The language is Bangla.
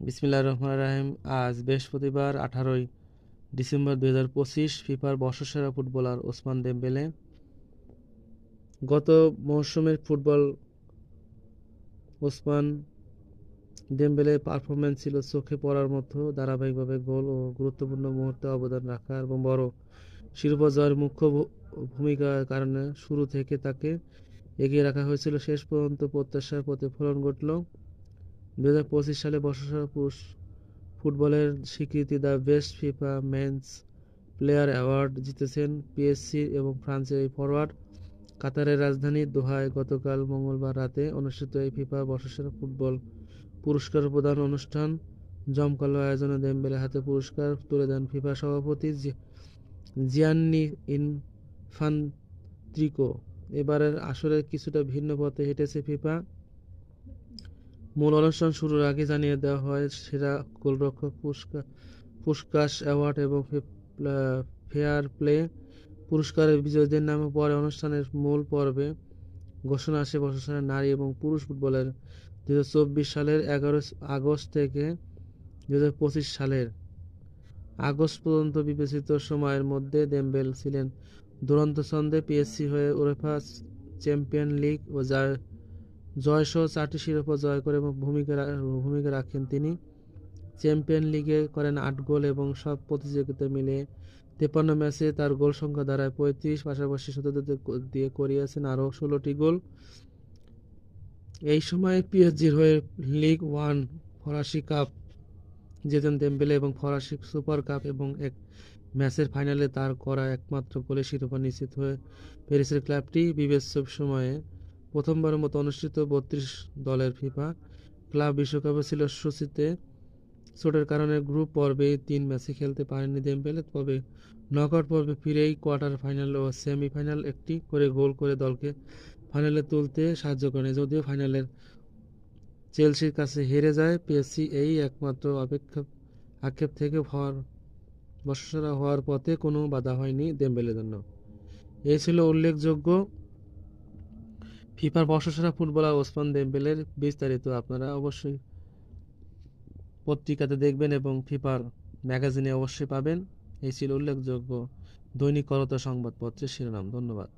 বিসমিল্লাহির রহমান রহিম। আজ বৃহস্পতিবার, আঠারোই ডিসেম্বর দুই হাজার পঁচিশ, ফিফার বর্ষসেরা ফুটবলার ওসমান দেমবেলে। গত মৌসুমের ফুটবল ওসমান ডেম্বেলের পারফরমেন্স ছিল চোখে পড়ার মতো, ধারাবাহিকভাবে গোল ও গুরুত্বপূর্ণ মুহূর্তে অবদান রাখা এবং বড় শিরোপা জয়ের মুখ্য ভূমিকার কারণে শুরু থেকে তাকে এগিয়ে রাখা হয়েছিল। শেষ পর্যন্ত প্রত্যাশার প্রতিফলন ঘটল। দু হাজার পঁচিশ সালে বর্ষসেরা পুরুষ ফুটবলের স্বীকৃতি the best FIFA men's player award জিতেছেন পিএসসি এবং ফ্রান্সের এই ফরওয়ার্ড কাতারের রাজধানী দোহায় গতকাল মঙ্গলবার রাতে অনুষ্ঠিত এই ফিফা বর্ষসেরা ফুটবল পুরস্কার প্রদান অনুষ্ঠান জমকালো আয়োজনে দেমবেলে হাতে পুরস্কার তুলে দেন ফিফা সভাপতি জিয়ান্নি ইনফান্ত্রিকো। এবারের আসরে কিছুটা ভিন্ন পথে হেঁটেছে ফিফা। মূল অনুষ্ঠান শুরুর আগে জানিয়ে দেওয়া হয়, সেরা গোলরক্ষক পুরস্কার পুস্কাস অ্যাওয়ার্ড এবং ফেয়ার প্লে পুরস্কারের বিজয়ীদের নামে পরে অনুষ্ঠানের মূল পর্বে ঘোষণা আসে বর্ষসেরা নারী এবং পুরুষ ফুটবলের। দু হাজার চব্বিশ সালের এগারো আগস্ট থেকে দু হাজার পঁচিশ সালের আগস্ট পর্যন্ত বিবেচিত সময়ের মধ্যে দেমবেল ছিলেন। দুরন্ত ছন্দে পিএসসি হয়ে ওরেফা চ্যাম্পিয়ন লিগ ও জয়সহ চারটি শিরোপা জয় করে এবং ভূমিকা ভূমিকা রাখেন তিনি। চ্যাম্পিয়ন লিগে করেন আট গোল এবং সব প্রতিযোগিতা মিলে তেপান্ন ম্যাচে তার গোল সংখ্যা দাঁড়ায় পঁয়ত্রিশ, পাশাপাশি সতীর্থদের দিয়ে করিয়েছেন আরও ষোলোটি গোল। এই সময় পিএসজির হয়ে লিগ ওয়ান ফরাসি কাপ জেতেন দেমবেলে এবং ফরাসি সুপার কাপ এবং এক ম্যাচের ফাইনালে তার করা একমাত্র গোলে শিরোপা নিশ্চিত হয়ে প্যারিসের ক্লাবটি বিবেচ্য সময়ে প্রথমবারের মতো অনুষ্ঠিত বত্রিশ দলের ফিফা ক্লাব বিশ্বকাপে ছিল সূচিতে। চোটের কারণে গ্রুপ পর্বে তিন ম্যাচে খেলতে পারেননি দেমবেলে, তবে নকআউট পর্বে ফিরেই কোয়ার্টার ফাইনাল ও সেমিফাইনাল একটি করে গোল করে দলকে ফাইনালে তুলতে সাহায্য করেন। যদিও ফাইনালের চেলসির কাছে হেরে যায়, পিএসসি এই একমাত্র অপেক্ষা আক্ষেপ থেকে হওয়ার বর্ষসেরা হওয়ার পথে কোনো বাধা হয়নি দেমবেলের জন্য। এই ছিল উল্লেখযোগ্য ফিফার বর্ষসেরা ফুটবলার ওসমান দেমবেলের বিস্তারিত আপনারা অবশ্যই পত্রিকাতে দেখবেন এবং ফিফার ম্যাগাজিনে অবশ্যই পাবেন। এই ছিল উল্লেখযোগ্য দৈনিক করতা সংবাদপত্রের শিরোনাম। ধন্যবাদ।